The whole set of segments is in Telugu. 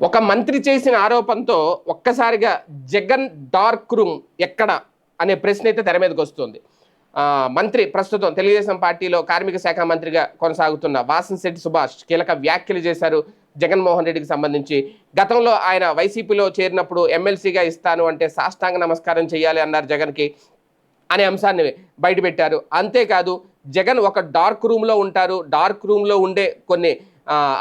ఒక మంత్రి చేసిన ఆరోపణతో ఒక్కసారిగా జగన్ డార్క్ రూమ్ ఎక్కడ అనే ప్రశ్న అయితే తెర మీదకి వస్తుంది. మంత్రి ప్రస్తుతం తెలుగుదేశం పార్టీలో కార్మిక శాఖ మంత్రిగా కొనసాగుతున్న వాసన్శెట్టి సుభాష్ కీలక వ్యాఖ్యలు చేశారు జగన్మోహన్ రెడ్డికి సంబంధించి. గతంలో ఆయన వైసీపీలో చేరినప్పుడు ఎమ్మెల్సీగా ఇస్తాను అంటే సాష్టాంగ నమస్కారం చేయాలి అన్నారు జగన్కి అనే అంశాన్ని బయటపెట్టారు. అంతేకాదు జగన్ ఒక డార్క్ రూమ్లో ఉంటారు. డార్క్ రూమ్లో ఉండే కొన్ని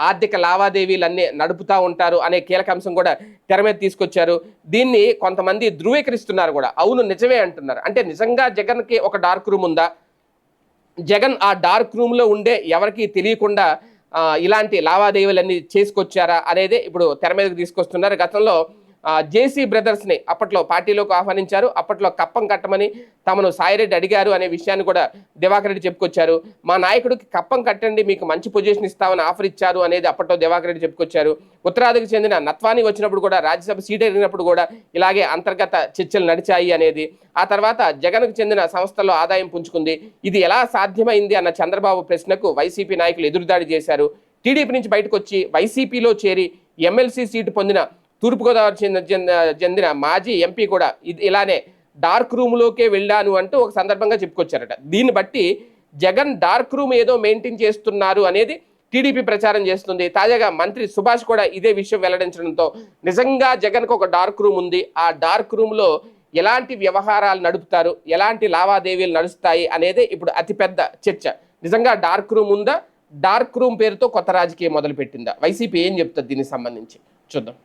ఆర్థిక లావాదేవీలన్నీ నడుపుతూ ఉంటారు అనే కీలక అంశం కూడా తెర మీద తీసుకొచ్చారు. దీన్ని కొంతమంది ధృవీకరిస్తున్నారు కూడా. అవును నిజమే అంటున్నారు. అంటే నిజంగా జగన్కి ఒక డార్క్ రూమ్ ఉందా? జగన్ ఆ డార్క్ రూమ్లో ఉండే ఎవరికి తెలియకుండా ఇలాంటి లావాదేవీలన్నీ చేసుకొచ్చారా అనేది ఇప్పుడు తెర మీదకి తీసుకొస్తున్నారు. గతంలో జేసీ బ్రదర్స్ని అప్పట్లో పార్టీలోకి ఆహ్వానించారు. అప్పట్లో కప్పం కట్టమని తమను సాయిరెడ్డి అడిగారు అనే విషయాన్ని కూడా దివాకర్ రెడ్డి చెప్పుకొచ్చారు. మా నాయకుడికి కప్పం కట్టండి మీకు మంచి పొజిషన్ ఇస్తామని ఆఫర్ ఇచ్చారు అనేది అప్పట్లో దివాకర్ రెడ్డి చెప్పుకొచ్చారు. ఉత్తరాదికి చెందిన నత్వాని వచ్చినప్పుడు కూడా రాజ్యసభ సీట్ ఎరిగినప్పుడు కూడా ఇలాగే అంతర్గత చర్చలు నడిచాయి అనేది ఆ తర్వాత జగన్కు చెందిన సంస్థల్లో ఆదాయం పుంజుకుంది. ఇది ఎలా సాధ్యమైంది అన్న చంద్రబాబు ప్రశ్నకు వైసీపీ నాయకులు ఎదురుదాడి చేశారు. టీడీపీ నుంచి బయటకు వచ్చి వైసీపీలో చేరి ఎమ్మెల్సీ సీటు పొందిన తూర్పుగోదావరి చెందిన చెందిన- చెందిన మాజీ ఎంపీ కూడా ఇది ఇలానే డార్క్ రూమ్లోకే వెళ్ళాను అంటూ ఒక సందర్భంగా చెప్పుకొచ్చారట. దీన్ని బట్టి జగన్ డార్క్ రూమ్ ఏదో మెయింటైన్ చేస్తున్నారు అనేది టీడీపీ ప్రచారం చేస్తుంది. తాజాగా మంత్రి సుభాష్ కూడా ఇదే విషయం వెల్లడించడంతో నిజంగా జగన్కు ఒక డార్క్ రూమ్ ఉంది. ఆ డార్క్ రూమ్లో ఎలాంటి వ్యవహారాలు నడుపుతారు? ఎలాంటి లావాదేవీలు నడుస్తాయి? అనేది ఇప్పుడు అతిపెద్ద చర్చ. నిజంగా డార్క్ రూమ్ ఉందా? డార్క్ రూమ్ పేరుతో కొత్త రాజకీయం మొదలుపెట్టిందా? వైసీపీ ఏం చెప్తుంది దీనికి సంబంధించి? చూద్దాం.